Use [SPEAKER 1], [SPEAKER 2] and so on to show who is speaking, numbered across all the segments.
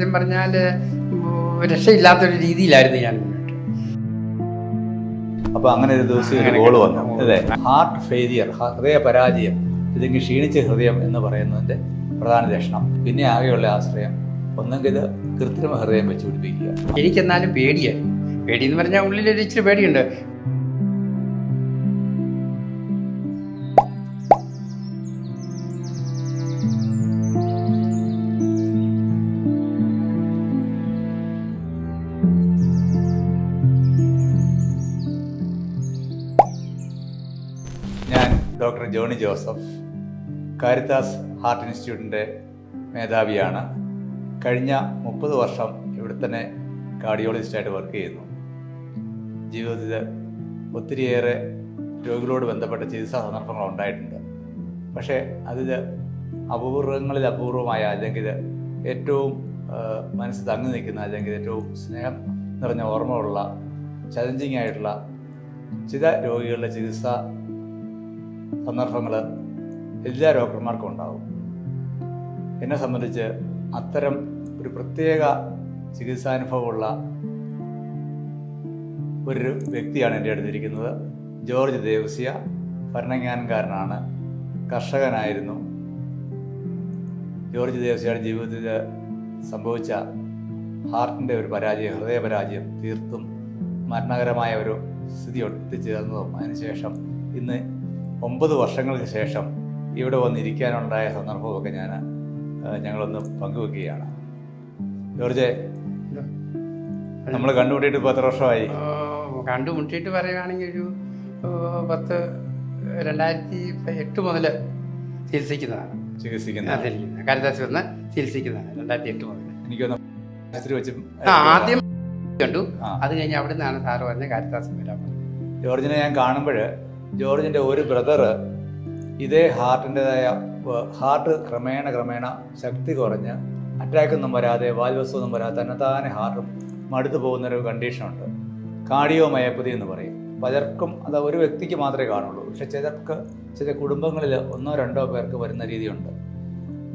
[SPEAKER 1] സത്യം പറഞ്ഞാൽ രക്ഷയില്ലാത്തൊരു രീതിയിലായിരുന്നു ഞാൻ
[SPEAKER 2] അപ്പൊ അങ്ങനെ ഒരു ദിവസം ഒരു
[SPEAKER 1] കേട്ടോ.
[SPEAKER 2] വന്നു. അതെ ഹാർട്ട് ഫെയിലിയർ ഹൃദയ പരാജയം. ഇതെങ്കിൽ ക്ഷീണിച്ച ഹൃദയം എന്ന് പറയുന്നതിന്റെ പ്രധാന ലക്ഷണം. പിന്നെ ആകെയുള്ള ആശ്രയം ഒന്നെങ്കിൽ കൃത്രിമ ഹൃദയം വെച്ച് പിടിപ്പിക്കുക.
[SPEAKER 1] എനിക്കെന്നാലും പേടിയായി പേടി എന്ന് പറഞ്ഞാൽ ഉള്ളിലൊരു ഇച്ചിരി പേടിയുണ്ട്.
[SPEAKER 2] Doctor Johny Joseph Caritas heart ഇൻസ്റ്റിറ്റ്യൂട്ടിന്റെ മേധാവിയാണ്. കഴിഞ്ഞ മുപ്പത് വർഷം ഇവിടെ തന്നെ കാർഡിയോളജിസ്റ്റായിട്ട് വർക്ക് ചെയ്യുന്നു. ജീവിതത്തിൽ ഒത്തിരിയേറെ രോഗികളോട് ബന്ധപ്പെട്ട ചികിത്സാ സന്ദർഭങ്ങൾ ഉണ്ടായിട്ടുണ്ട്. പക്ഷേ അതിൽ അപൂർവങ്ങളിൽ അപൂർവമായ അല്ലെങ്കിൽ ഏറ്റവും മനസ്സ് തങ്ങി നിൽക്കുന്ന അല്ലെങ്കിൽ ഏറ്റവും സ്നേഹം നിറഞ്ഞ ഓർമ്മകളുള്ള ചലഞ്ചിങ് ആയിട്ടുള്ള ചില രോഗികളുടെ ചികിത്സ സന്ദർഭങ്ങൾ എല്ലാ ഡോക്ടർമാർക്കും ഉണ്ടാകും എന്നെ സംബന്ധിച്ച് അത്തരം ഒരു പ്രത്യേക ചികിത്സാനുഭവമുള്ള ഒരു വ്യക്തിയാണ് എന്റെ അടുത്തിരിക്കുന്നത്. ജോർജ് ദേവസ്യ ഭരണങ്ങാനക്കാരനാണ് കർഷകനായിരുന്നു. ജോർജ് ദേവസ്യയുടെ ജീവിതത്തിൽ സംഭവിച്ച ഹാർട്ടിന്റെ ഒരു പരാജയം ഹൃദയപരാജയം തീർത്തും മരണകരമായ ഒരു സ്ഥിതി ഒട്ടിച്ചേർന്നതും. അതിനുശേഷം ഇന്ന് ഒമ്പത് വർഷങ്ങൾക്ക് ശേഷം ഇവിടെ വന്നിരിക്കാനുണ്ടായ സന്ദർഭമൊക്കെ ഞാൻ ഞങ്ങളൊന്ന് പങ്കുവെക്കുകയാണ്. ജോർജെ നമ്മൾ കണ്ടുമുട്ടിയിട്ട് ഇപ്പോൾ എത്ര വർഷമായി?
[SPEAKER 1] കണ്ടുമുട്ടിയിട്ട് പറയുകയാണെങ്കിൽ ഒരു പത്ത് രണ്ടായിരത്തി എട്ട് മുതൽ ചികിത്സിക്കുന്നതാണ്. ചികിത്സിക്കുന്ന കാരിദാസ് വന്ന് ചികിത്സിക്കുന്നതാണ് രണ്ടായിരത്തി എട്ട് മുതൽ
[SPEAKER 2] എനിക്കൊന്ന് വെച്ച്
[SPEAKER 1] ആദ്യം കണ്ടു. അത് കഴിഞ്ഞ് അവിടെ നിന്നാണ് സാറ് പറഞ്ഞ കാരിദാസ് വരാൻ.
[SPEAKER 2] ജോർജിനെ ഞാൻ കാണുമ്പോൾ ജോർജിന്റെ ഒരു ബ്രദർ ഇതേ ഹാർട്ടിന്റെതായ ഹാർട്ട് ക്രമേണ ക്രമേണ ശക്തി കുറഞ്ഞ് അറ്റാക്കൊന്നും വരാതെ വാൽവസമൊന്നും വരാതെ തന്നെത്താനെ ഹാർട്ട് മടുത്തു പോകുന്നൊരു കണ്ടീഷനുണ്ട് കാർഡിയോ മയപ്പതി എന്ന് പറയും. പലർക്കും അത് ഒരു വ്യക്തിക്ക് മാത്രമേ കാണുള്ളൂ. പക്ഷെ ചിലർക്ക് ചില കുടുംബങ്ങളിൽ ഒന്നോ രണ്ടോ പേർക്ക് വരുന്ന രീതിയുണ്ട്.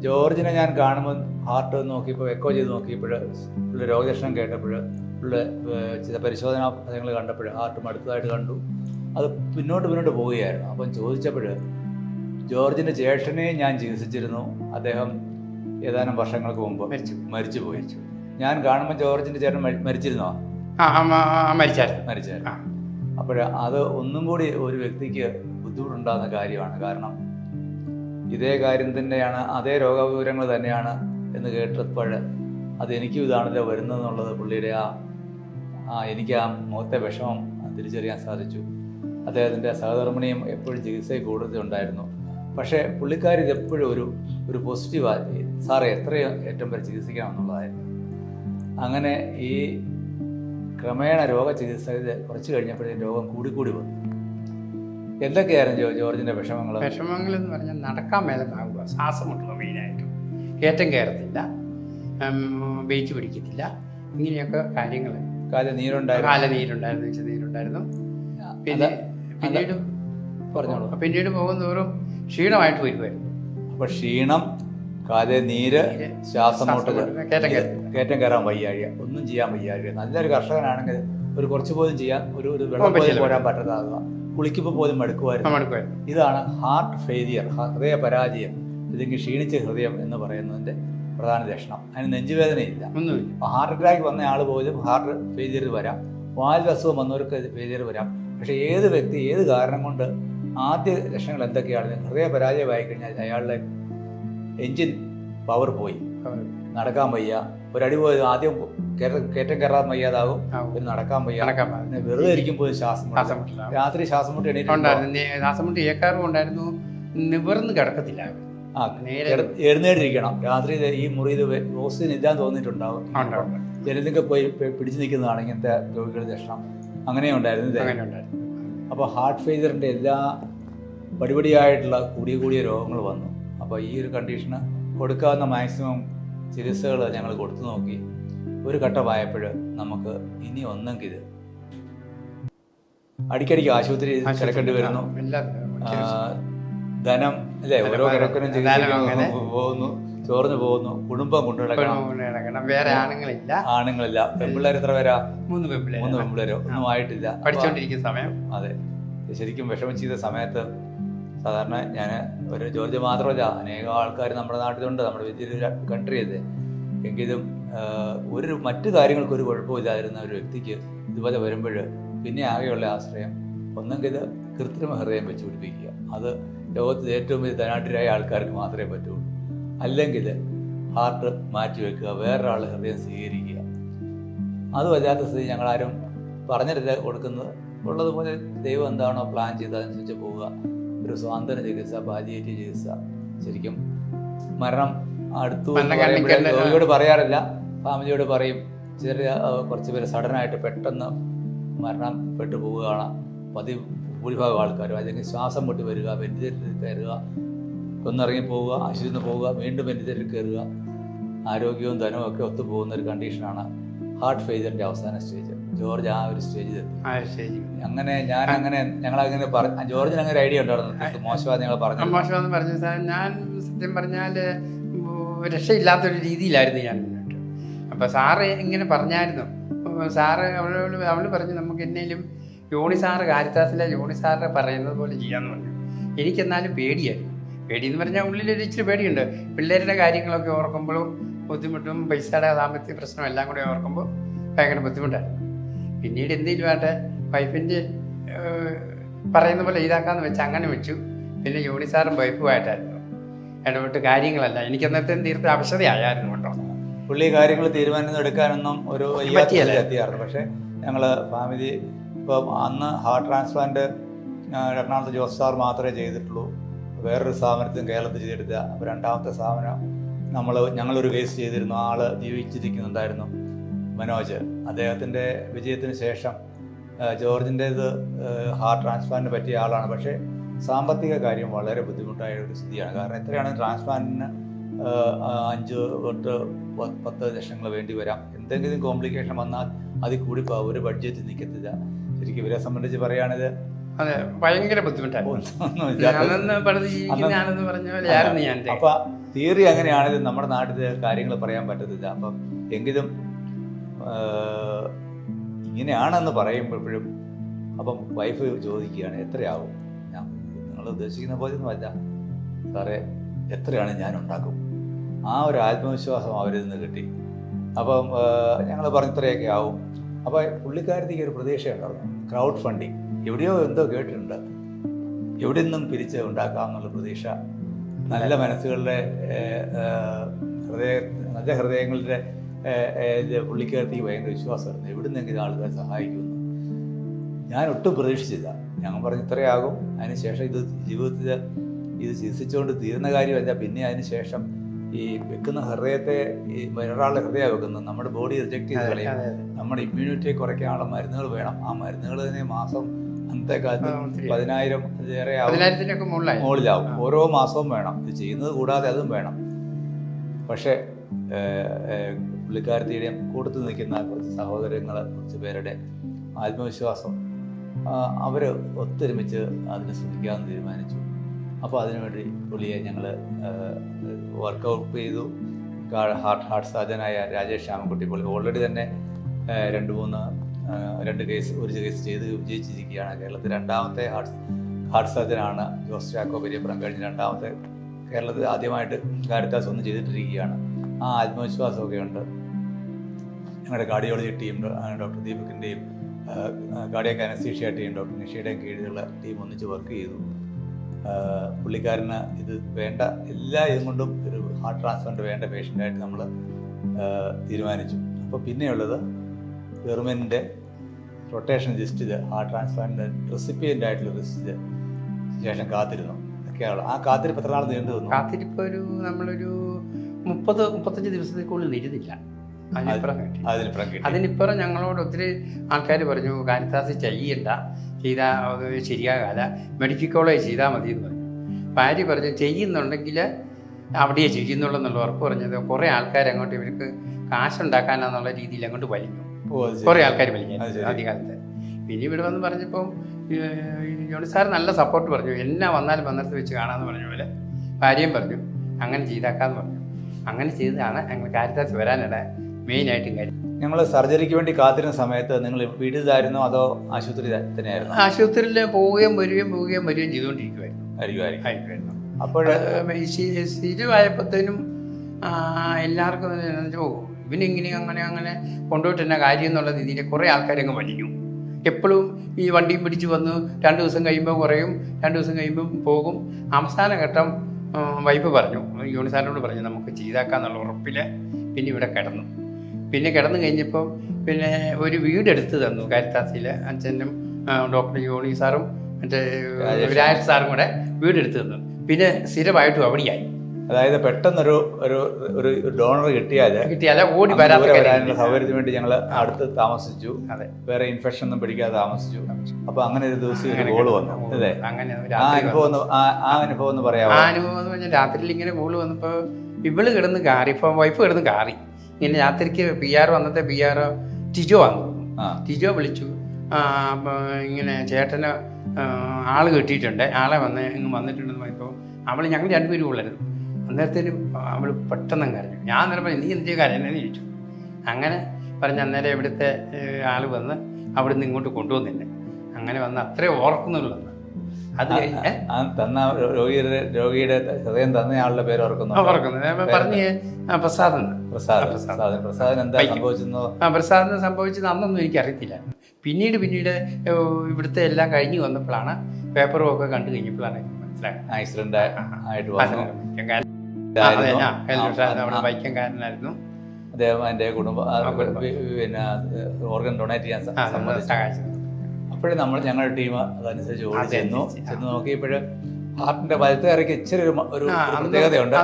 [SPEAKER 2] ജോർജിനെ ഞാൻ കാണുമ്പോൾ ഹാർട്ട് നോക്കിയപ്പോൾ എക്കോ ചെയ്ത് നോക്കിയപ്പോൾ ഉള്ള രോഗലക്ഷണം കേട്ടപ്പോൾ ഉള്ള ചില പരിശോധനാ ഫലങ്ങൾ കണ്ടപ്പോൾ ഹാർട്ട് മടുത്തതായിട്ട് കണ്ടു. അത് പിന്നോട്ട് പിന്നോട്ട് പോവുകയായിരുന്നു. അപ്പം ചോദിച്ചപ്പോൾ ജോർജിന്റെ ജ്യേഷ്ഠനെ ഞാൻ ചികിത്സിച്ചിരുന്നു. അദ്ദേഹം ഏതാനും വർഷങ്ങൾക്ക് മുമ്പ്
[SPEAKER 1] മരിച്ചു.
[SPEAKER 2] മരിച്ചു പോയി. ഞാൻ കാണുമ്പോൾ ജോർജിന്റെ ചേട്ടൻ മരിച്ചിരുന്നോ?
[SPEAKER 1] മരിച്ചായിരുന്നു.
[SPEAKER 2] അപ്പോൾ അത് ഒന്നും കൂടി ഒരു വ്യക്തിക്ക് ബുദ്ധിമുട്ടുണ്ടാകുന്ന കാര്യമാണ്. കാരണം ഇതേ കാര്യം തന്നെയാണ് അതേ രോഗവിവരങ്ങൾ തന്നെയാണ് എന്ന് കേട്ടപ്പോൾ അത് എനിക്കും ഇതാണല്ലോ വരുന്നതെന്നുള്ളത് പുള്ളിയുടെ ആ എനിക്ക് ആ മുഖത്തെ വിഷമം തിരിച്ചറിയാൻ സാധിച്ചു. അദ്ദേഹത്തിന്റെ സഹധർമ്മിണിയും എപ്പോഴും ചികിത്സയിൽ കൂടുതൽ ഉണ്ടായിരുന്നു. പക്ഷേ പുള്ളിക്കാരി എപ്പോഴും ഒരു ഒരു പോസിറ്റീവായി സാറേ എത്രയും ഏറ്റവും പേരെ ചികിത്സിക്കണം എന്നുള്ളതായിരുന്നു. അങ്ങനെ ഈ ക്രമേണ രോഗ ചികിത്സ കുറച്ച് കഴിഞ്ഞപ്പോഴേ രോഗം കൂടിക്കൂടി വന്നു. എന്തൊക്കെയായിരുന്നു ജോ ജോർജിന്റെ വിഷമങ്ങൾ
[SPEAKER 1] വിഷമങ്ങൾ എന്ന് പറഞ്ഞാൽ നടക്കാൻ മേലത്താവുക ശ്വാസം മുട്ടുക മെയിനായിട്ടും. കയറ്റം കയറത്തില്ല. വെയിറ്റ് പിടിക്കത്തില്ല. ഇങ്ങനെയൊക്കെ കാര്യങ്ങൾ
[SPEAKER 2] കാല നീരുണ്ടായിരുന്നു.
[SPEAKER 1] കാല നീരുണ്ടായിരുന്നു നീരുണ്ടായിരുന്നു. പിന്നെ പിന്നീട്
[SPEAKER 2] പറഞ്ഞോളൂ.
[SPEAKER 1] പിന്നീട് പോകും തോറും ക്ഷീണമായിട്ട് വരുമായിരുന്നു
[SPEAKER 2] അപ്പൊ ക്ഷീണം കാലേ നീര് ശ്വാസം മുട്ടൽ
[SPEAKER 1] കയറ്റം
[SPEAKER 2] കയറാൻ വയ്യാഴിക ഒന്നും ചെയ്യാൻ വയ്യാഴിക. നല്ലൊരു കർഷകനാണെങ്കിൽ ഒരു കുറച്ച് പോലും ചെയ്യാൻ ഒരു ഒരു വെള്ളം പോലും. പോരാൻ പറ്റാതാകുക കുളിക്കുമ്പോൾ പോലും മടുക്കുമായിരുന്നു. ഇതാണ് ഹാർട്ട് ഫെയിലിയർ ഹൃദയ പരാജയം. ഇല്ലെങ്കിൽ ക്ഷീണിച്ച ഹൃദയം എന്ന് പറയുന്നതിന്റെ പ്രധാന ലക്ഷണം. അതിന് നെഞ്ചുവേദനയില്ല. ഹാർട്ട് അറ്റാക്ക് വന്ന ആൾ പോലും ഹാർട്ട് ഫെയിലിയർ വരാം. വാൽ അസുഖം വന്നവർക്ക് ഫെയിലിയർ വരാം. പക്ഷേ ഏത് വ്യക്തി ഏത് കാരണം കൊണ്ട് ആദ്യ ലക്ഷണങ്ങൾ എന്തൊക്കെയാണ്? ഹൃദയ പരാജയമായി കഴിഞ്ഞാൽ അയാളുടെ എൻജിൻ പവർ പോയി. നടക്കാൻ വയ്യ. ഒരടി പോയത് ആദ്യം കയറ്റം കയറാൻ വയ്യാതാകും പിന്നെ നടക്കാൻ വയ്യ. വെറുതെ ഇരിക്കുമ്പോൾ ശ്വാസം രാത്രി ശ്വാസം മുട്ടി എണീറ്റ്
[SPEAKER 1] ശ്വാസം മുട്ട് ഏക്കാറും ഉണ്ടായിരുന്നു. നിവർന്ന് കിടക്കത്തില്ല.
[SPEAKER 2] ആ എഴുന്നേറ്റിരിക്കണം. രാത്രി ഈ മുറിയിൽ ഓക്സിജൻ ഇല്ലാന്ന് തോന്നിയിട്ടുണ്ടാവും. ജനലൊക്കെ പോയി പിടിച്ചു നിൽക്കുന്നതാണ് ഇങ്ങനത്തെ രോഗികളുടെ ലക്ഷണം. അങ്ങനെ ഉണ്ടായിരുന്നു അപ്പോൾ ഹാർട്ട് ഫെയിലിയറിന്റെ എല്ലാ പടിപടിയായിട്ടുള്ള കൂടിയ കൂടിയ രോഗങ്ങൾ വന്നു. അപ്പോൾ ഈ ഒരു കണ്ടീഷന് കൊടുക്കാവുന്ന മാക്സിമം ചികിത്സകൾ ഞങ്ങൾ കൊടുത്തു നോക്കി. ഒരു ഘട്ടമായപ്പോൾ നമുക്ക് ഇനി ഒന്നെങ്കിൽ അടിക്കടിക്ക് ആശുപത്രി കിടക്കേണ്ടി വരുന്നു. ധനം അല്ലേ? ഓരോ കിടക്കനും പോകുന്നു. ചോർന്നു പോകുന്നു. കുടുംബം
[SPEAKER 1] കൊണ്ടുനടക്കണം വേറെ ആണുങ്ങളില്ല.
[SPEAKER 2] ആണുങ്ങളില്ല. പെൺപിള്ളേർ എത്ര പേരാ?
[SPEAKER 1] മൂന്ന് പെൺപിള്ളേർ
[SPEAKER 2] മൂന്ന് പെൺപിള്ളേരോ? ഒന്നും ആയിട്ടില്ല. പഠിച്ചോണ്ടിരിക്കുന്ന
[SPEAKER 1] പഠിച്ചുകൊണ്ടിരിക്കുന്ന സമയം.
[SPEAKER 2] അതെ. ശരിക്കും വിഷമം ചെയ്ത സമയത്ത് സാധാരണ ഞാൻ ഒരു ജോർജ് മാത്രമല്ല അനേകം ആൾക്കാർ നമ്മുടെ നാട്ടിലുണ്ട്. നമ്മുടെ വലിയൊരു കൺട്രി അല്ലേ. എങ്കിലും ഒരു മറ്റു കാര്യങ്ങൾക്ക് ഒരു കുഴപ്പമില്ലാതിരുന്ന ഒരു വ്യക്തിക്ക് ഇതുപോലെ വരുമ്പോൾ പിന്നെ ആകെയുള്ള ആശ്രയം ഒന്നെങ്കിൽ ഇത് കൃത്രിമ ഹൃദയം വെച്ച് പിടിപ്പിക്കുക. അത് ലോകത്തിലെ ഏറ്റവും വലിയ ധനാഢ്യരായ ആൾക്കാർക്ക് മാത്രമേ പറ്റുള്ളൂ അല്ലെങ്കിൽ ഹാർട്ട് മാറ്റി വെക്കുക വേറൊരാളുടെ ഹൃദയം സ്വീകരിക്കുക. അത് വല്ലാത്ത സ്ഥിതി ഞങ്ങളാരും പറഞ്ഞിട്ട് കൊടുക്കുന്നത്. ഉള്ളതുപോലെ ദൈവം എന്താണോ പ്ലാൻ ചെയ്ത് അതനുസരിച്ച് പോവുക. ഒരു സ്വാതന്ത്ര്യ ചികിത്സ പാലിയേറ്റീവ് ചികിത്സ. ശരിക്കും മരണം അടുത്തു രോഗിയോട് പറയാറില്ല. ഫാമിലിയോട് പറയും ചെറിയ കുറച്ച് പേര് സഡനായിട്ട് പെട്ടെന്ന് മരണപ്പെട്ടു പോവുകയാണ്. പതിവ് ഭൂരിഭാഗം ആൾക്കാരും അല്ലെങ്കിൽ ശ്വാസം മുട്ടി വരിക വെന്റിലേറ്ററിൽ കയറുക ഒന്നിറങ്ങി പോവുക ആശുപത്രിയിൽ പോവുക വീണ്ടും വെന്റിലേറ്ററിൽ കയറുക. ആരോഗ്യവും ധനവും ഒക്കെ ഒത്തുപോകുന്ന ഒരു കണ്ടീഷനാണ് ഹാർട്ട് ഫെയിലിയറിന്റെ അവസാന സ്റ്റേജ് ജോർജ് ആ ഒരു സ്റ്റേജിൽ എത്തി. അങ്ങനെ ഞാൻ അങ്ങനെ ഞങ്ങൾ അങ്ങനെ പറഞ്ഞ ജോർജിന് അങ്ങനെ ഐഡിയ ഉണ്ടായിരുന്നു. മോശമാണ് ഞങ്ങൾ പറഞ്ഞു
[SPEAKER 1] മോശവാദം പറഞ്ഞു സാർ ഞാൻ സത്യം പറഞ്ഞാൽ രക്ഷയില്ലാത്തൊരു രീതിയിലായിരുന്നു ഞാൻ മുന്നോട്ട്. അപ്പോൾ സാറ് ഇങ്ങനെ പറഞ്ഞായിരുന്നു. സാറ് അവളോട് അവൾ പറഞ്ഞു നമുക്ക് എന്നേലും ജോണി സാറ് കാരിത്താസിലെ ജോണി സാറ് പറയുന്നത് പോലെ ചെയ്യാമെന്ന് പറഞ്ഞു. എനിക്കെന്നാലും പേടിയായിരുന്നു. പേടി എന്ന് പറഞ്ഞാൽ ഉള്ളിലൊരു ഇച്ചിരി പേടിയുണ്ട്. പിള്ളേരുടെ കാര്യങ്ങളൊക്കെ ഓർക്കുമ്പോഴും ബുദ്ധിമുട്ടും പൈസയുടെ സാമ്പത്തിക പ്രശ്നം എല്ലാം കൂടെ ഓർക്കുമ്പോൾ ഭയങ്കര ബുദ്ധിമുട്ടായിരുന്നു പിന്നീട് എന്തെങ്കിലും ആട്ടെ വൈഫിന്റെ പറയുന്ന പോലെ ഇതാക്കാന്ന് വെച്ച് അങ്ങനെ വെച്ചു. പിന്നെ യൂണി സാറും വൈഫുമായിട്ടായിരുന്നു ഇടപെട്ട് കാര്യങ്ങളല്ല. എനിക്ക് അന്നത്തെ തീർത്ത അവശതയായിരുന്നു കേട്ടോ.
[SPEAKER 2] പുള്ളി കാര്യങ്ങൾ തീരുമാനം എടുക്കാനൊന്നും ഒരു എത്തിയായിരുന്നു. പക്ഷേ ഞങ്ങൾ ഫാമിലി ഇപ്പം അന്ന് ഹാർട്ട് ട്രാൻസ്പ്ലാന്റ് എറണാകുളത്ത് ജോസ് സാർ മാത്രമേ ചെയ്തിട്ടുള്ളൂ. വേറൊരു സ്ഥാപനത്തിനും കേരളത്തിൽ ചെയ്തിട്ടില്ല അപ്പോൾ രണ്ടാമത്തെ സ്ഥാപനം നമ്മൾ ഞങ്ങളൊരു കേസ് ചെയ്തിരുന്നു. ആൾ ജീവിച്ചിരിക്കുന്നുണ്ടായിരുന്നു. മനോജ്. അദ്ദേഹത്തിന്റെ വിജയത്തിന് ശേഷം ജോർജിന്റേത് ഹാർട്ട് ട്രാൻസ്പ്ലാന്റിന് പറ്റിയ ആളാണ്. പക്ഷേ സാമ്പത്തിക കാര്യം വളരെ ബുദ്ധിമുട്ടായ ഒരു സ്ഥിതിയാണ്. കാരണം എത്രയാണ് ട്രാൻസ്പ്ലാന്റിന് അഞ്ച് തൊട്ട് പത്ത് ലക്ഷങ്ങൾ വേണ്ടി വരാം. എന്തെങ്കിലും കോംപ്ലിക്കേഷൻ വന്നാൽ അതിൽ കൂടി ഒരു ബഡ്ജറ്റ് നിൽക്കത്തില്ല ശരിക്കും ഇവരെ സംബന്ധിച്ച് പറയുകയാണിത്
[SPEAKER 1] അതെ ഭയങ്കര ബുദ്ധിമുട്ടായിരുന്നു.
[SPEAKER 2] അപ്പൊ തിയറി അങ്ങനെയാണെങ്കിൽ നമ്മുടെ നാട്ടിലെ കാര്യങ്ങൾ പറയാൻ പറ്റത്തില്ല. അപ്പം എങ്കിലും ഇങ്ങനെയാണെന്ന് പറയുമ്പോഴും അപ്പം വൈഫ് ചോദിക്കുകയാണ് എത്രയാവും? ഞാൻ നിങ്ങൾ ഉദ്ദേശിക്കുന്ന പോലെ ഒന്നും അല്ല സാറേ എത്രയാണ് ഞാൻ ഉണ്ടാക്കും? ആ ഒരു ആത്മവിശ്വാസം അവരിൽ നിന്ന് കിട്ടി. അപ്പം ഞങ്ങൾ പറഞ്ഞ ഇത്രയൊക്കെ ആവും. അപ്പോൾ പുള്ളിക്കാരത്തേക്ക് ഒരു പ്രതീക്ഷയുണ്ടായിരുന്നു ക്രൗഡ് ഫണ്ടിങ് എവിടെയോ എന്തോ കേട്ടിട്ടുണ്ട്. എവിടെ നിന്നും പിരിച്ച് ഉണ്ടാക്കാമെന്നുള്ള പ്രതീക്ഷ. നല്ല മനസ്സുകളുടെ ഹൃദയ നല്ല ഹൃദയങ്ങളുടെ പുള്ളിക്കാരത്തേക്ക് ഭയങ്കര വിശ്വാസമായിരുന്നു. എവിടെ നിന്നെങ്കിലും ആളുകളെ സഹായിക്കുമെന്ന്. ഞാൻ ഒട്ടും പ്രതീക്ഷിച്ചില്ല. ഞങ്ങൾ പറഞ്ഞു ഇത്രയാകും. അതിനുശേഷം ഇത് ജീവിതത്തിൽ ഇത് ചികിത്സിച്ചുകൊണ്ട് തീരുന്ന കാര്യമല്ല. പിന്നെ അതിനുശേഷം ഈ വെക്കുന്ന ഹൃദയത്തെ ഈ ഒരാളുടെ ഹൃദയം വെക്കുന്നത് നമ്മുടെ ബോഡി റിജക്ട് ചെയ്ത് കളയും. നമ്മുടെ ഇമ്മ്യൂണിറ്റിയെ കുറയ്ക്കാനുള്ള മരുന്നുകൾ വേണം. ആ മരുന്നുകൾ തന്നെ മാസം അന്നത്തെ കാലത്ത് പതിനായിരം
[SPEAKER 1] ഏറെ
[SPEAKER 2] മുകളിലാവും. ഓരോ മാസവും വേണം. ഇത് ചെയ്യുന്നത് കൂടാതെ അതും വേണം. പക്ഷേ പുള്ളിക്കാരത്തിയുടെയും കൂട്ടത്തിൽ നിൽക്കുന്ന കുറച്ച് സഹോദരങ്ങൾ കുറച്ച് പേരുടെ ആത്മവിശ്വാസം അവർ ഒത്തൊരുമിച്ച് അതിന് ശ്രമിക്കാമെന്ന് തീരുമാനിച്ചു. അപ്പോൾ അതിനുവേണ്ടി പുള്ളിയെ ഞങ്ങൾ വർക്കൗട്ട് ചെയ്തു. ഹാർട്ട് ഹാർട്ട് സാധനായ രാജേഷ് ശ്യാമക്കുട്ടി പുള്ളി ഓൾറെഡി തന്നെ രണ്ട് മൂന്ന് രണ്ട് കേസ് ഒരു കേസ് ചെയ്ത് വിജയിച്ചിരിക്കുകയാണ് കേരളത്തിൽ രണ്ടാമത്തെ ഹാർട്ട് ഹാർട്ട് സർജനാണ് ജോസ് ചാക്കോ പെരിയപ്പുറം കഴിഞ്ഞ് രണ്ടാമത്തെ കേരളത്തിൽ ആദ്യമായിട്ട് കാരിത്താസ് ഒന്ന് ചെയ്തിട്ടിരിക്കുകയാണ്. ആ ആത്മവിശ്വാസമൊക്കെ ഉണ്ട്. ഞങ്ങളുടെ കാർഡിയോളജി ടീം ഡോക്ടർ ദീപകിന്റെയും കാർഡിയാക് അനസ്തീഷ്യ ടീം ഡോക്ടർ നിഷയുടെയും കീഴിലുള്ള ടീം ഒന്നിച്ച് വർക്ക് ചെയ്തു. പുള്ളിക്കാരന് ഇത് വേണ്ട എല്ലാ ഇതും കൊണ്ടും ഒരു ഹാർട്ട് ട്രാൻസ്പ്ലാന്റ് വേണ്ട പേഷ്യന്റായിട്ട് നമ്മൾ തീരുമാനിച്ചു. അപ്പോൾ പിന്നെയുള്ളത് ഗവൺമെന്റിന്റെ റൊട്ടേഷൻ ലിസ്റ്റിൽ ആ ട്രാൻസ്പ്ലാന്റ് റെസിപ്പിയന്റ് ആയിട്ടുള്ള ലിസ്റ്റിൽ ശേഷം കാത്തിരുന്നു. ഒക്കെയാണ് ആ കാത്തിരിപ്പ് എത്ര നാൾ നീണ്ടു വന്നു
[SPEAKER 1] കാത്തിരിപ്പ് ഒരു നമ്മളൊരു മുപ്പത് മുപ്പത്തഞ്ച് ദിവസത്തേക്കുള്ളിൽ ഇരുന്നില്ല അതിനിപ്പുറം ഞങ്ങളോട് ഒത്തിരി ആൾക്കാർ പറഞ്ഞു കാരിത്താസ് ചെയ്യണ്ട. ചെയ്താൽ ശരിയാകാല മെഡിക്കൽ കോളേജ് ചെയ്താൽ മതി എന്ന് പറഞ്ഞു. ഭാര്യ പറഞ്ഞു ചെയ്യുന്നുണ്ടെങ്കിൽ അവിടെയേ ചെയ്യുന്നുള്ളൂ എന്നുള്ള ഉറപ്പ് പറഞ്ഞത്. കുറേ ആൾക്കാർ അങ്ങോട്ട് ഇവർക്ക് കാശുണ്ടാക്കാനാന്നുള്ള രീതിയിൽ അങ്ങോട്ട് വലിഞ്ഞു. കുറേ ആൾക്കാർ
[SPEAKER 2] വിളിക്കും.
[SPEAKER 1] ആദ്യകാലത്ത് പിന്നെ ഇവിടെ വന്ന് പറഞ്ഞപ്പം ജോണി സാർ നല്ല സപ്പോർട്ട് പറഞ്ഞു. എന്നാ വന്നാലും വന്നിടത്ത് വെച്ച് കാണാമെന്ന് പറഞ്ഞ പോലെ ഭാര്യയും പറഞ്ഞു. അങ്ങനെ ചെയ്താക്കാന്ന് പറഞ്ഞു. അങ്ങനെ ചെയ്തതാണ് ഞങ്ങൾ കാരിത്താസ് വരാനിട മെയിനായിട്ടും കാര്യം.
[SPEAKER 2] ഞങ്ങൾ സർജറിക്ക് വേണ്ടി കാത്തിരുന്ന സമയത്ത് നിങ്ങൾ വീട്ടിലായിരുന്നോ അതോ ആശുപത്രി തന്നെയായിരുന്നു?
[SPEAKER 1] ആശുപത്രിയിൽ പോവുകയും വരികയും പോവുകയും വരികയും ചെയ്തുകൊണ്ടിരിക്കുമായിരുന്നു
[SPEAKER 2] അപ്പോൾ
[SPEAKER 1] സ്ഥിരമായപ്പോഴത്തേനും എല്ലാവർക്കും ഓ ഇവനിങ്ങനെ അങ്ങനെ അങ്ങനെ കൊണ്ടുപോയിട്ട് തന്നെ കാര്യം എന്നുള്ള രീതിയിൽ കുറേ ആൾക്കാരങ്ങ് വലിഞ്ഞു എപ്പോഴും ഈ വണ്ടിയും പിടിച്ച് വന്ന് രണ്ട് ദിവസം കഴിയുമ്പോൾ കുറയും രണ്ട് ദിവസം കഴിയുമ്പോൾ പോകും. അവസാന ഘട്ടം വൈഫ് പറഞ്ഞു യൂണിസാറിനോട് പറഞ്ഞു നമുക്ക് ചെയ്താക്കാന്നുള്ള ഉറപ്പിൽ പിന്നെ ഇവിടെ കിടന്നു. പിന്നെ കിടന്നു കഴിഞ്ഞപ്പോൾ പിന്നെ ഒരു വീടെടുത്ത് തന്നു കാരിത്താസിൽ അച്ഛനും ഡോക്ടർ യോണി സാറും മറ്റേ
[SPEAKER 2] രാജേഷ്.
[SPEAKER 1] രാജ് സാറും കൂടെ വീടെടുത്ത് തന്നു. പിന്നെ സ്ഥിരമായിട്ടും അവിടെയായി.
[SPEAKER 2] അതായത് പെട്ടെന്നൊരു ഒരു ഒരു ഡോണർ കിട്ടിയാൽ
[SPEAKER 1] ഓടി
[SPEAKER 2] വരാനുള്ള സൗകര്യത്തിന് വേണ്ടി ഞങ്ങൾ അടുത്ത് താമസിച്ചു.
[SPEAKER 1] അതെ.
[SPEAKER 2] വേറെ ഇൻഫെക്ഷൻ ഒന്നും പിടിക്കാതെ താമസിച്ചു. അപ്പൊ അങ്ങനെ ഒരു ദിവസം ഒരു ഗോൾ വന്നു. അല്ലേ
[SPEAKER 1] അങ്ങനെ
[SPEAKER 2] ആ
[SPEAKER 1] രാത്രി
[SPEAKER 2] അനുഭവം ഒന്ന് ആ- അനുഭവം ഒന്ന് പറയാമോ
[SPEAKER 1] ആ അനുഭവം എന്ന് പറഞ്ഞാൽ രാത്രിയിൽ ഇങ്ങനെ ഗോൾ വന്നപ്പോ ഇവൾ കിടന്ന് കാറി ഇപ്പൊ വൈഫ് കിടന്ന് കാറി. ഇങ്ങനെ രാത്രിക്ക് പി ആർ വന്നത്തെ പി ആർ ടിജോ വന്നു. ടിജോ വിളിച്ചു. ഇങ്ങനെ ചേട്ടന് ആൾ കിട്ടിയിട്ടുണ്ട്. ആളെ വന്ന് ഇങ്ങ് വന്നിട്ടുണ്ടെന്ന് പറയുമ്പോൾ അവൾ ഞങ്ങൾ രണ്ടുപേരും ഉള്ളായിരുന്നു. അന്നേരത്തേനും അവൾ പെട്ടെന്ന് കരഞ്ഞു. ഞാൻ അന്നേരം പറഞ്ഞു നീ എന്തിനാ എന്നെ ചോദിച്ചു. അങ്ങനെ പറഞ്ഞ് അന്നേരം ഇവിടുത്തെ ആൾ വന്ന് അവിടുന്ന് ഇങ്ങോട്ട് കൊണ്ടുവന്നില്ല. അങ്ങനെ വന്ന് അത്രേ ഓർക്കുന്നുള്ളൂ അത്
[SPEAKER 2] തന്ന രോഗിയുടെ രോഗിയുടെ ഹൃദയം തന്ന ആളുടെ പേര് ഓർക്കുന്നു.
[SPEAKER 1] ഓർക്കുന്നു. പറഞ്ഞ് പ്രസാദൻ പ്രസാദ്.
[SPEAKER 2] പ്രസാദ്
[SPEAKER 1] ആ, പ്രസാദ്.
[SPEAKER 2] പ്രസാദ് എന്താ. സംഭവിച്ചെന്നോ?
[SPEAKER 1] ആ പ്രസാദിന് സംഭവിച്ചത് അന്നൊന്നും എനിക്ക് അറിയത്തില്ല പിന്നീട് പിന്നീട് ഇവിടുത്തെ എല്ലാം കഴിഞ്ഞ് വന്നപ്പോഴാണ് പേപ്പറും ഒക്കെ കണ്ടു കഴിഞ്ഞപ്പോഴാണ് മനസ്സിലായത്.
[SPEAKER 2] ആക്സിഡന്റ് ആയിട്ട് വന്നു.
[SPEAKER 1] ബൈക്കൻകാരനായിരുന്നു
[SPEAKER 2] അദ്ദേഹം എന്റെ കുടുംബ. പിന്നെ ഓർഗൻ ഡൊണേറ്റ് ചെയ്യാൻ സമ്മതിച്ചു. അപ്പോഴും നമ്മൾ ഞങ്ങളുടെ ടീം അതനുസരിച്ച് ഓടി ചെന്നു. ചെന്ന് നോക്കിയപ്പോഴ് ഹാർട്ടിന്റെ വലത്തെ കറിക്ക് ഇച്ചിരി ഒരു പ്രത്യേകതയുണ്ട്.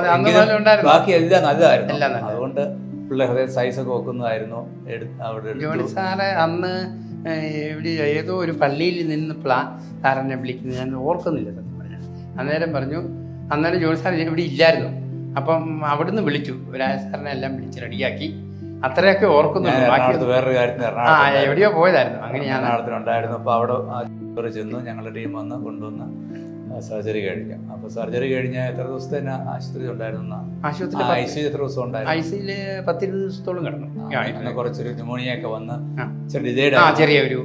[SPEAKER 2] ബാക്കി എല്ലാം നല്ലതായിരുന്നു. അതുകൊണ്ട് പിള്ളേർ ഹൃദയ സൈസ് ഒക്കെ വെക്കുന്നതായിരുന്നു. അവിടെ എടുത്തു.
[SPEAKER 1] ജോണി സാറ് അന്ന് ഇവിടെ ഏതോ ഒരു പള്ളിയിൽ നിന്ന് പ്ലാ സാറിനെ വിളിക്കുന്നത് ഞാൻ ഓർക്കുന്നില്ല സത്യം പറഞ്ഞാൽ. അന്നേരം പറഞ്ഞു അന്നേരം ജോണി സാർ ഇവിടെ ഇല്ലായിരുന്നു. അപ്പം അവിടുന്ന് വിളിച്ചു. രാജസ്ഥാനെ എല്ലാം വിളിച്ച് റെഡിയാക്കി. അത്രയൊക്കെ
[SPEAKER 2] ഓർക്കുന്നു
[SPEAKER 1] ഓർക്കുന്നുള്ളൂ ബാക്കി
[SPEAKER 2] വേറൊരു കാര്യത്തിന്
[SPEAKER 1] ആ എവിടെയോ പോയതായിരുന്നു. അങ്ങനെ
[SPEAKER 2] ഞാൻ ഉണ്ടായിരുന്നു. അപ്പോൾ അവിടെ ചെന്നു ഞങ്ങളുടെ ടീം വന്ന് കൊണ്ടുവന്ന് സർജറി കഴിഞ്ഞു അപ്പൊ സർജറി കഴിഞ്ഞ എത്ര ദിവസത്തെ ആശുപത്രി ഉണ്ടായിരുന്നു
[SPEAKER 1] ആശുപത്രി
[SPEAKER 2] ഐ സി എത്ര ദിവസം
[SPEAKER 1] ഐ
[SPEAKER 2] ഉണ്ടായിരുന്നു
[SPEAKER 1] സിയിൽ പത്തിരുപത് ദിവസത്തോളം കിടന്നു.
[SPEAKER 2] കുറച്ചൊരു ന്യൂമോണിയ ഒക്കെ വന്ന്
[SPEAKER 1] ചെറിയ ഒരു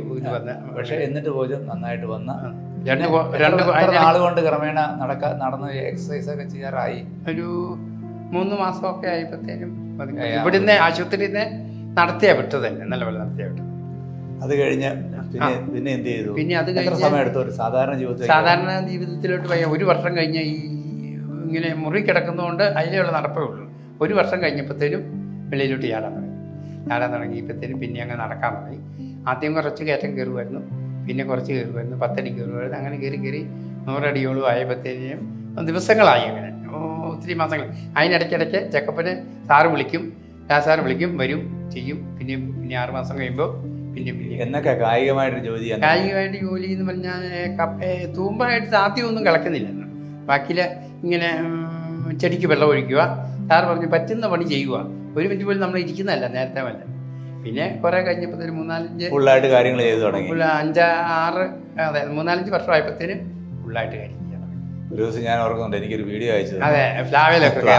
[SPEAKER 2] പക്ഷെ എന്നിട്ട് പോലും നന്നായിട്ട് വന്ന്.
[SPEAKER 1] രണ്ട് രണ്ട് കൊ-
[SPEAKER 2] എത്ര
[SPEAKER 1] അതിന്
[SPEAKER 2] നാൾ കൊണ്ട് ക്രമേണ നടക്ക നടന്ന് എക്സസൈസ് ഒക്കെ ചെയ്യാറായി?
[SPEAKER 1] ഒരു മൂന്ന് മാസമൊക്കെ ആയപ്പോഴത്തേനും. ഇവിടുന്ന് ആശുപത്രിയിൽ നിന്ന് നടത്തിയാ വിട്ടത് തന്നെ നല്ലപോലെ നടത്തിയാ വിട്ടത്.
[SPEAKER 2] അത് കഴിഞ്ഞ് പിന്നെ പിന്നെ എന്ത് ചെയ്തു?
[SPEAKER 1] പിന്നെ അത് കഴിഞ്ഞ
[SPEAKER 2] സമയം എടുത്തു ഒരു സാധാരണ ജീവിതത്തിൽ
[SPEAKER 1] സാധാരണ ജീവിതത്തിലോട്ട് പോയ ഒരു വർഷം കഴിഞ്ഞ ഈ ഇങ്ങനെ മുറി കിടക്കുന്നതുകൊണ്ട് അതിലുള്ള നടപ്പേ ഉള്ളൂ. ഒരു വർഷം കഴിഞ്ഞപ്പോഴത്തേനും വെളിയിലോട്ട് ചാടാൻ തുടങ്ങി. ചാടാൻ തുടങ്ങിയപ്പോഴത്തേനും പിന്നെ അങ്ങ് നടക്കാൻ തുടങ്ങി. ആദ്യം കുറച്ച് കയറ്റം കയറുമായിരുന്നു. പിന്നെ കുറച്ച് കയറുമായിരുന്നു പത്തടി കയറുമായിരുന്നു അങ്ങനെ കയറി കയറി നൂറടിയോളം ആയപ്പോഴത്തേനും ദിവസങ്ങളായി അങ്ങനെ. ഒത്തിരി മാസങ്ങൾ. അതിനിടയ്ക്കിടയ്ക്ക് ചെക്കപ്പിന് സാറ് വിളിക്കും. രാ സാറ് വിളിക്കും വരും ചെയ്യും. പിന്നെ പിന്നെ ആറ് മാസം കഴിയുമ്പോൾ പിന്നെ പിന്നെ
[SPEAKER 2] എന്നൊക്കെ കായികമായിട്ട് ജോലി?
[SPEAKER 1] കായികമായിട്ട് ജോലി എന്ന് പറഞ്ഞാൽ തൂമ്പായിട്ട് സാധ്യമൊന്നും കിളക്കുന്നില്ല ബാക്കിയിൽ ഇങ്ങനെ ചെടിക്ക് വെള്ളം ഒഴിക്കുക. സാറ് പറഞ്ഞു പറ്റുന്ന പണി ചെയ്യുക. ഒരു മിനിറ്റ് പോലും നമ്മൾ ഇരിക്കുന്നതല്ല നേരത്തെ വല്ല. പിന്നെ കുറെ കഴിഞ്ഞപ്പോ മൂന്നാലഞ്ച്
[SPEAKER 2] ഫുള്ളായിട്ട് കാര്യങ്ങൾ ചെയ്തു തുടങ്ങി.
[SPEAKER 1] അഞ്ച് ആറ് അതെ മൂന്നാലഞ്ച് വർഷം ആയപ്പോഴത്തേനും ഫുള്ളായിട്ട് കാര്യം
[SPEAKER 2] ഒരു ദിവസം ഞാൻ ഓർക്കുന്നുണ്ട് എനിക്കൊരു വീഡിയോ അയച്ചത്.
[SPEAKER 1] അതെ ഫ്ലാവേലൊക്കെ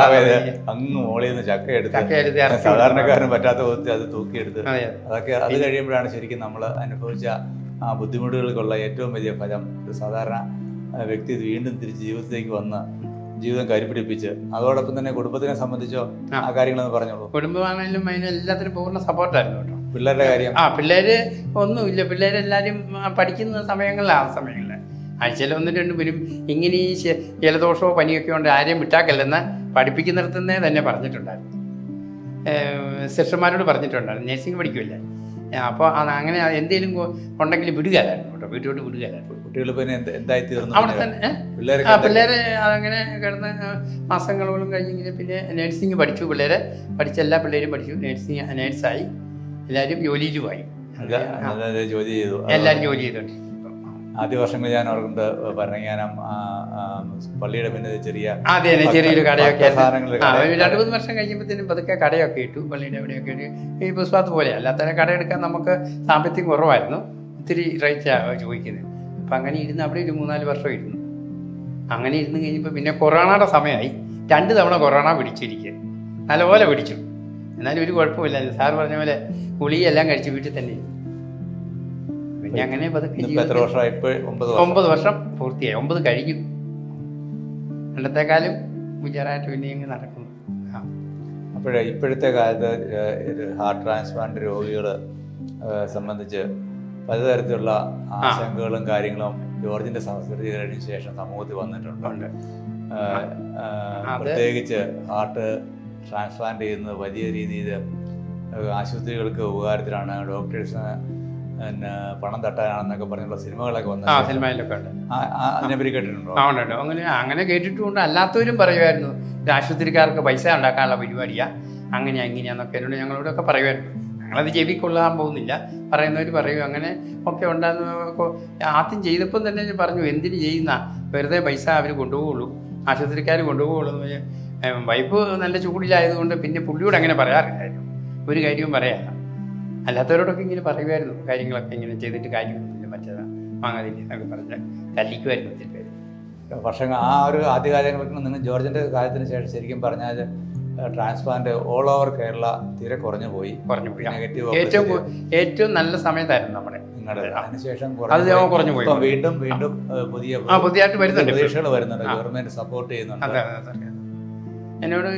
[SPEAKER 2] അങ്ങ് മോളിൽ നിന്ന് ചക്ക എടുത്ത് സാധാരണക്കാരന് പറ്റാത്ത വിധത്തിൽ അത് തൂക്കിയെടുത്ത്
[SPEAKER 1] അതെ അതെ.
[SPEAKER 2] അതൊക്കെ അത് കഴിയുമ്പോഴാണ് ശരിക്കും നമ്മൾ അനുഭവിച്ച ആ ബുദ്ധിമുട്ടുകൾക്കുള്ള ഏറ്റവും വലിയ ഫലം. ഒരു സാധാരണ വ്യക്തി വീണ്ടും തിരിച്ച് ജീവിതത്തിലേക്ക് വന്ന് ജീവിതം കരിപിടിപ്പിച്ച്. അതോടൊപ്പം തന്നെ കുടുംബത്തിനെ സംബന്ധിച്ചോ
[SPEAKER 1] ആ.
[SPEAKER 2] കാര്യങ്ങളൊന്ന് പറഞ്ഞോളൂ.
[SPEAKER 1] കുടുംബമാണെങ്കിലും അതിന് എല്ലാത്തിനും പൂർണ സപ്പോർട്ടായിരുന്നു കേട്ടോ.
[SPEAKER 2] പിള്ളേരുടെ കാര്യം.
[SPEAKER 1] ആ പിള്ളേര് ഒന്നുമില്ല. പിള്ളേരെല്ലാവരും ആ, പഠിക്കുന്ന സമയങ്ങളിലാണ് ആ സമയങ്ങളിൽ ആഴ്ചയിൽ ഒന്നും രണ്ടും വരും. ഇങ്ങനെ ഈ ജലദോഷമോ പനിയൊക്കെ ഉണ്ട് ആരെയും വിട്ടാക്കല്ലെന്ന് പഠിപ്പിക്കുന്നിടത്തുനിന്നേ തന്നെ പറഞ്ഞിട്ടുണ്ടായിരുന്നു. സിസ്റ്റർമാരോട് പറഞ്ഞിട്ടുണ്ടായിരുന്നു. നേഴ്സിംഗ് പഠിക്കില്ല? അപ്പോൾ അങ്ങനെ എന്തെങ്കിലും ഉണ്ടെങ്കിൽ വിടുകയല്ലായിരുന്നു കേട്ടോ. വീട്ടിലോട്ട് വിടുകയല്ലായിരുന്നു
[SPEAKER 2] കുട്ടികൾ പിന്നെ എന്ത് എന്തായി തീർന്നു
[SPEAKER 1] അവിടെ തന്നെ ആ പിള്ളേരെ അങ്ങനെ കിടന്ന് മാസങ്ങളോളം കഴിഞ്ഞിങ്ങനെ പിന്നെ നേഴ്സിംഗ് പഠിച്ചു. പിള്ളേരെ പഠിച്ച എല്ലാ പിള്ളേരും പഠിച്ചു. നേഴ്സിംഗ് നേഴ്സായി. എല്ലാവരും ജോലിയിലും ആയി
[SPEAKER 2] അല്ല, അതായത് ജോലി ചെയ്തു.
[SPEAKER 1] എല്ലാവരും ജോലി ചെയ്തോണ്ട്
[SPEAKER 2] ആദ്യ വർഷങ്ങളിൽ ഞാൻ ഓർക്കുന്നത് ഭരണങ്ങാനം പള്ളിയുടെ പിന്നെ ചെറിയ
[SPEAKER 1] അതെ അതെ ചെറിയൊരു കടയൊക്കെ രണ്ട് മൂന്ന് വർഷം കഴിയുമ്പോഴത്തേനും പതുക്കെ കടയൊക്കെ ഇട്ടു. പള്ളിയുടെ എവിടെയൊക്കെ ഈ പുസ്തകത്ത് പോലെ. അല്ലാത്ത കട എടുക്കാൻ നമുക്ക് സാമ്പത്തികം കുറവായിരുന്നു. ഒത്തിരി റേറ്റാണ് ചോദിക്കുന്നത്. അപ്പം അങ്ങനെ ഇരുന്ന് അവിടെ ഒരു മൂന്നാൽ വർഷം ഇരുന്നു. അങ്ങനെ ഇരുന്ന് കഴിഞ്ഞപ്പോൾ പിന്നെ കൊറോണയുടെ സമയമായി. രണ്ട് തവണ കൊറോണ പിടിച്ചിരിക്കുക നല്ലപോലെ പിടിച്ചു. എന്നാലും ഒരു കുഴപ്പമില്ല സാർ പറഞ്ഞ പോലെ ഗുളിയെല്ലാം കഴിച്ച് വീട്ടിൽ തന്നെ. പിന്നെ അങ്ങനെ പതുക്കെ
[SPEAKER 2] ഒമ്പത് വർഷം.
[SPEAKER 1] പൂർത്തിയായി. ഒമ്പത് കഴിഞ്ഞു. പണ്ടത്തെക്കാലം ഗുജറാത്ത് പിന്നെ അങ്ങ് നടക്കുന്നു.
[SPEAKER 2] അപ്പോഴേ ഇപ്പോഴത്തെ കാലത്ത് ഹാർട്ട് ട്രാൻസ്പ്ലാന്റ് രോഗികൾ സംബന്ധിച്ച് പലതരത്തിലുള്ള ആശങ്കകളും കാര്യങ്ങളും ജോർജിന്റെ സംസ്കൃതി കഴിഞ്ഞ ശേഷം സമൂഹത്തിൽ വന്നിട്ടുണ്ട്. പ്രത്യേകിച്ച് ഹാർട്ട് ട്രാൻസ്പ്ലാന്റ് ചെയ്യുന്നത് വലിയ രീതിയിൽ ആശുപത്രികൾക്ക് ഉപകാരത്തിലാണ്. ഡോക്ടേഴ്സ് പിന്നെ പണം തട്ടാനാണെന്നൊക്കെ പറഞ്ഞുള്ള സിനിമകളൊക്കെ വന്നു
[SPEAKER 1] സിനിമയിലൊക്കെ ഉണ്ട്.
[SPEAKER 2] അതിനെപ്പറ്റി കേട്ടിട്ടുണ്ടോ?
[SPEAKER 1] ഉണ്ട്. അങ്ങനെ അങ്ങനെ കേട്ടിട്ടുണ്ട്. അല്ലാത്തവരും പറയുമായിരുന്നു ഇത് ആശുപത്രിക്കാർക്ക് പൈസ ഉണ്ടാക്കാനുള്ള പരിപാടിയാ. അങ്ങനെയാ ഇങ്ങനെയാന്നൊക്കെ എന്നോട് ഞങ്ങളോടൊക്കെ പറയുമായിരുന്നു. ഞങ്ങളത് കൊള്ളാൻ പോകുന്നില്ല. പറയുന്നവർ പറയും അങ്ങനെ ഒക്കെ ഉണ്ടാകുന്ന ആദ്യം ചെയ്തപ്പം തന്നെ പറഞ്ഞു എന്തിന് ചെയ്യുന്ന? വെറുതെ പൈസ അവർ കൊണ്ടുപോകുള്ളൂ ആശുപത്രിക്കാർ കൊണ്ടുപോകുള്ളൂ എന്ന് വൈഫ് നല്ല ചൂടിലായതുകൊണ്ട് പിന്നെ പുള്ളിയോട് അങ്ങനെ പറയാറില്ലായിരുന്നു. ഒരു കാര്യവും പറയാല്ല അല്ലാത്തവരോടൊക്കെ ഇങ്ങനെ പറയുമായിരുന്നു കാര്യങ്ങളൊക്കെ ഇങ്ങനെ ചെയ്തിട്ട് കാര്യമൊന്നുമില്ല മറ്റേതാ വാങ്ങാതില്ല എന്നൊക്കെ പറഞ്ഞ് തല്ലിക്കുമായിരുന്നു ഒത്തിരി പേര്.
[SPEAKER 2] വർഷങ്ങൾ ആ ഒരു ആദ്യകാലങ്ങളിൽ നിന്ന് ജോർജിന്റെ കാര്യത്തിന് ശേഷം ശരിക്കും പറഞ്ഞാൽ ട്രാൻസ്പ്ലാന്റ് ഓൾ ഓവർ കേരള തീരെ കുറഞ്ഞു പോയി.
[SPEAKER 1] കുറഞ്ഞു പോയി.
[SPEAKER 2] നെഗറ്റീവ്
[SPEAKER 1] ഏറ്റവും ഏറ്റവും നല്ല സമയത്തായിരുന്നു നമ്മുടെ.
[SPEAKER 2] നിങ്ങളുടെ അതിനുശേഷം കുറഞ്ഞു
[SPEAKER 1] പോയി.
[SPEAKER 2] വീണ്ടും വീണ്ടും പുതിയ
[SPEAKER 1] പുതിയതായിട്ട് വരുന്നുണ്ട്.
[SPEAKER 2] പ്രതീക്ഷകൾ വരുന്നുണ്ട്. ഗവൺമെന്റ് സപ്പോർട്ട് ചെയ്യുന്നുണ്ട്.
[SPEAKER 1] എന്നോട്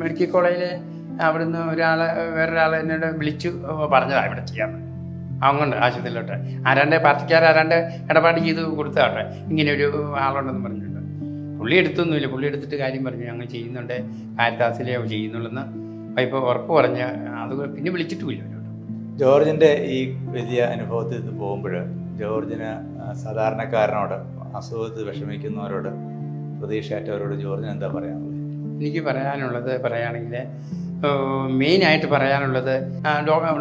[SPEAKER 1] മെഡിക്കൽ കോളേജിലെ അവിടുന്ന് ഒരാളെ വേറൊരാളെ എന്നോട് വിളിച്ചു പറഞ്ഞതാണ് ഇവിടെ ചെയ്യാമെന്ന് അങ്ങോട്ട് ആശുപത്രിയിലോട്ട്. ആരാണ്ട് പാർട്ടിക്കാർ ആരാണ്ട് ഇടപാട് ചെയ്ത് കൊടുത്താട്ടെ ഇങ്ങനെ ഒരു ആളുണ്ടെന്ന് പറഞ്ഞിട്ടുണ്ട്. പുള്ളി എടുത്തൊന്നുമില്ല പുള്ളി എടുത്തിട്ട് കാര്യം പറഞ്ഞു. ഞങ്ങൾ ചെയ്യുന്നുണ്ട്. കാരിത്താസിലെ ചെയ്യുന്നുള്ളെന്ന് ഇപ്പോൾ ഉറപ്പ് പറഞ്ഞ അത് പിന്നെ വിളിച്ചിട്ടുമില്ല
[SPEAKER 2] ജോർജിന്റെ ഈ വലിയ അനുഭവത്തിൽ ഇത് പോകുമ്പോൾ ജോർജിന് സാധാരണക്കാരനോട് അസുഖത്തിൽ വിഷമിക്കുന്നവരോട് പ്രതീക്ഷയറ്റവരോട് ജോർജിന് എന്താ പറയാനുള്ളത്?
[SPEAKER 1] എനിക്ക് പറയാനുള്ളത് പറയുകയാണെങ്കിൽ മെയിനായിട്ട് പറയാനുള്ളത്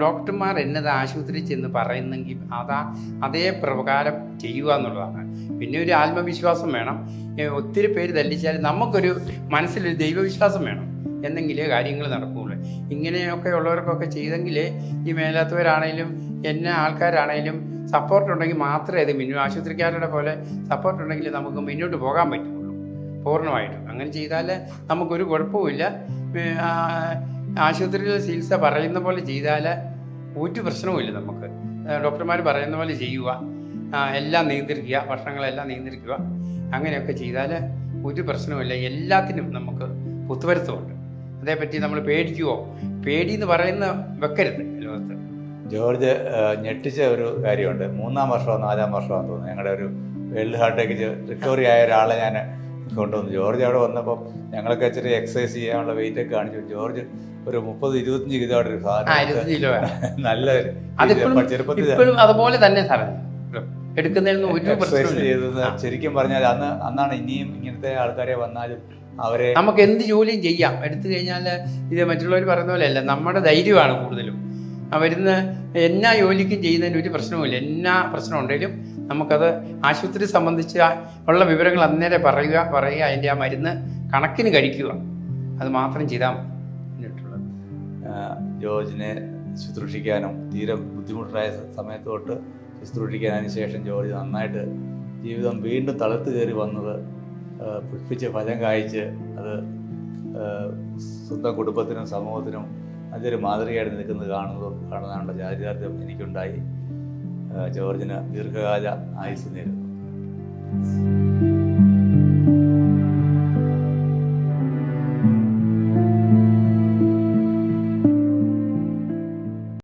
[SPEAKER 1] ഡോക്ടർമാർ എന്നത് ആശുപത്രിയിൽ ചെന്ന് പറയുന്നെങ്കിൽ അതാ അതേ പ്രകാരം ചെയ്യുക എന്നുള്ളതാണ്. പിന്നെ ഒരു ആത്മവിശ്വാസം വേണം. ഒത്തിരി പേര് തല്ലിച്ചാൽ നമുക്കൊരു മനസ്സിലൊരു ദൈവവിശ്വാസം വേണം. എന്നെങ്കിലേ കാര്യങ്ങൾ നടക്കുകയുള്ളൂ ഇങ്ങനെയൊക്കെ ഉള്ളവർക്കൊക്കെ ചെയ്തെങ്കിലേ ഈ മേലാത്തവരാണേലും എന്നെ ആൾക്കാരാണേലും സപ്പോർട്ട് ഉണ്ടെങ്കിൽ മാത്രമേ ഇത് മിന്നു ആശുപത്രിക്കാരുടെ പോലെ സപ്പോർട്ട് ഉണ്ടെങ്കിൽ നമുക്ക് മുന്നോട്ട് പോകാൻ പറ്റുള്ളൂ. പൂർണമായിട്ടും. അങ്ങനെ ചെയ്താൽ നമുക്കൊരു കുഴപ്പവുമില്ല. ഏ, ആ, ആശുപത്രിയിൽ ചികിത്സ പറയുന്ന പോലെ ചെയ്താൽ ഒരു പ്രശ്നവുമില്ല നമുക്ക്. ഡോക്ടർമാർ പറയുന്ന പോലെ ചെയ്യുക. എല്ലാം നിയന്ത്രിക്കുക. ഭക്ഷണങ്ങളെല്ലാം നിയന്ത്രിക്കുക. അങ്ങനെയൊക്കെ ചെയ്താൽ ഒരു പ്രശ്നവുമില്ല എല്ലാത്തിനും നമുക്ക് പുത്തുവരുത്തമുണ്ട് അതേപറ്റി നമ്മൾ പേടിക്കുവോ? പേടി എന്ന് പറയുന്ന വെക്കരുത് ലോകത്ത്.
[SPEAKER 2] ജോർജ് ഞെട്ടിച്ച ഒരു കാര്യമുണ്ട്. മൂന്നാം വർഷമോ നാലാം വർഷമോ തോന്നുന്നു. ഞങ്ങളുടെ ഒരു വേൾഡ് ഹാർട്ടേക്ക് റിക്കവറി ആയ ഒരാളെ ഞാൻ കൊണ്ടുവന്നു ജോർജ് അവിടെ വന്നപ്പോൾ ഞങ്ങളൊക്കെ ഇച്ചിരി എക്സസൈസ് ചെയ്യാനുള്ള വെയിറ്റ് ഒക്കെ കാണിച്ചു. ജോർജ് ഒരു മുപ്പത് ഇരുപത്തഞ്ച് കിലോ ഒരു സാധനം നല്ല ചെറുപ്പത്തിൽ
[SPEAKER 1] അതുപോലെ തന്നെ സാറേ. എടുക്കുന്നതിന് ഒരു
[SPEAKER 2] എക്സസൈസ്
[SPEAKER 1] പ്രശ്നമില്ല
[SPEAKER 2] ചെയ്തത് ശരിക്കും പറഞ്ഞാൽ അന്ന് അന്നാണ് ഇനിയും ഇങ്ങനത്തെ ആൾക്കാരെ വന്നാലും അവരെ
[SPEAKER 1] നമുക്ക് എന്ത് ജോലിയും ചെയ്യാം. എടുത്തു കഴിഞ്ഞാൽ ഇത് മറ്റുള്ളവർ പറയുന്ന പോലെ അല്ല നമ്മുടെ ധൈര്യമാണ് കൂടുതലും. അവരിന്ന് വരുന്ന എന്നാ ജോലിക്കും ചെയ്യുന്നതിന് ഒരു പ്രശ്നവുമില്ല. എന്നാ പ്രശ്നം ഉണ്ടെങ്കിലും നമുക്കത് ആശുപത്രി സംബന്ധിച്ച് ഉള്ള വിവരങ്ങൾ അന്നേരം പറയുക പറയുക അതിന്റെ ആ മരുന്ന് കണക്കിന് കഴിക്കുക. അത് മാത്രം ചെയ്താൽ
[SPEAKER 2] ജോർജിനെ ശുശ്രൂഷിക്കാനും തീരെ ബുദ്ധിമുട്ടായ സമയത്ത് തൊട്ട് ശുശ്രൂഷിക്കാനും ശേഷം ജോർജ് നന്നായിട്ട് ജീവിതം വീണ്ടും തളർത്ത് കയറി വന്നത് പുഷ്പിച്ച് ഫലം കായ്ച്ച് അത് സ്വന്തം കുടുംബത്തിനും സമൂഹത്തിനും നല്ലൊരു മാതൃകയായിട്ട് നിൽക്കുന്നത് കാണുന്നതും കാണുന്നതാണുള്ള ചാരിതാർത്ഥ്യം എനിക്കുണ്ടായി. ജോർജിന് ദീർഘകാല ആയുസ് നേരുന്നു.